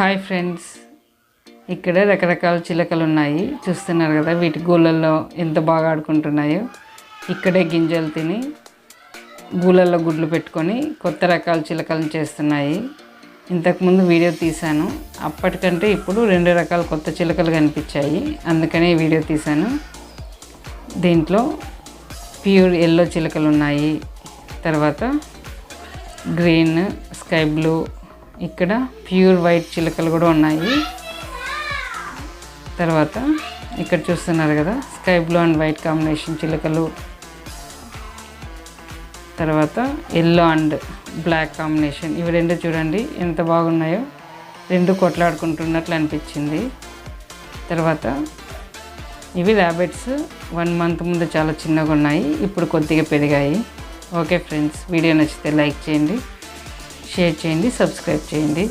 Hi friends. ఇక్కడ రకరకాల చిలకలు ఉన్నాయి. చూస్తున్నారు కదా వీటి గూళ్ళల్లో ఎంత బాగా ఆడుకుంటున్నాయో. ఇక్కడే గింజలు తిని గూళ్ళల్లో గుడ్లు పెట్టుకొని కొత్త రకాల చిలకలను చేస్తున్నాయి. ఇంతకుముందు వీడియో తీశాను. అప్పటికంటే ఇప్పుడు రెండు రకాల కొత్త చిలకలు కనిపించాయి. అందుకనే వీడియో తీశాను. దీంట్లో ప్యూర్ ఎల్లో చిలకలు ఉన్నాయి. తర్వాత గ్రీన్ స్కై బ్లూ ఇక్కడ ప్యూర్ వైట్ చిలకలు కూడా ఉన్నాయి. తర్వాత ఇక్కడ చూస్తున్నారు కదా sky blue and white combination చిలకలు. తర్వాత ఎల్లో అండ్ బ్లాక్ కాంబినేషన్. ఇవి రెండు చూడండి ఎంత బాగున్నాయో. రెండు కొట్లాడుకుంటున్నట్లు అనిపించింది. తర్వాత ఇవి ర్యాబిట్స్ వన్ మంత్ ముందు చాలా చిన్నగా ఉన్నాయి ఇప్పుడు కొద్దిగా పెరిగాయి. ఓకే ఫ్రెండ్స్ వీడియో నచ్చితే లైక్ చేయండి. షేర్ చేయండి సబ్స్క్రైబ్ చేయండి.